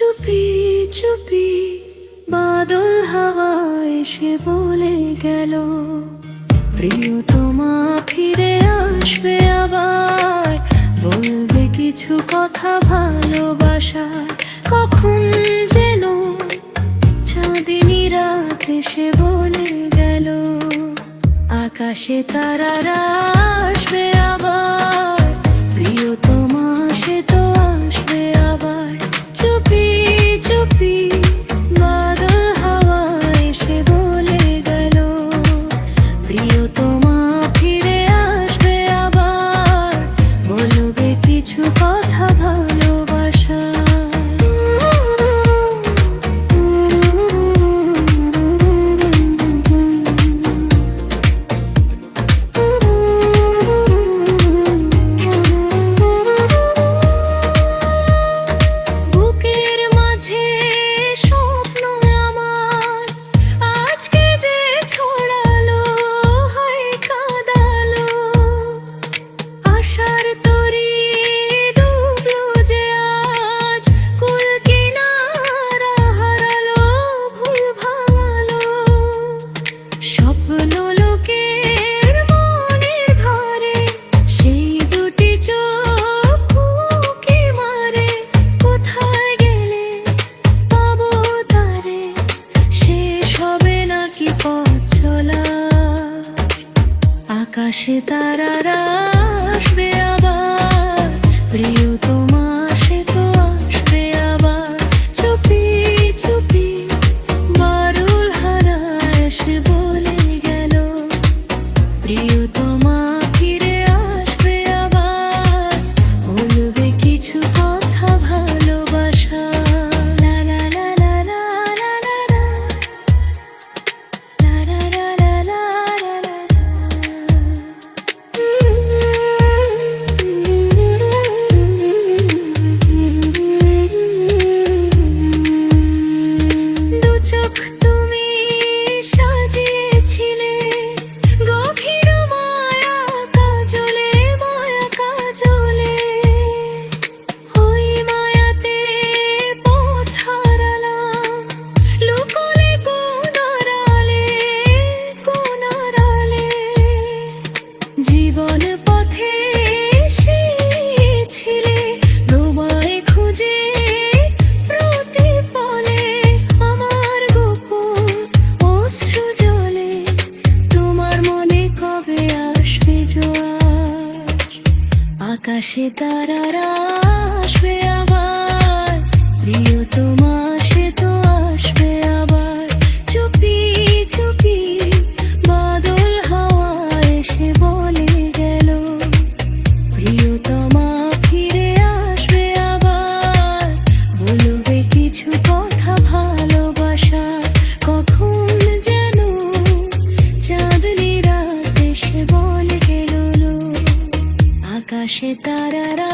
চুপি চুপি, বাদল হাওয়া এসে বলে গেল। প্রিয় তোমা ফিরে আসবে আবার। বলবে কিছু কথা ভালোবাসায় কখন যেন চাঁদিনী রাত এসে বলে গেল। আকাশে তারারা আসবে আবার। আকাশে তারারা আসবে আকাশে তারারা আসবে আকাশে তারারা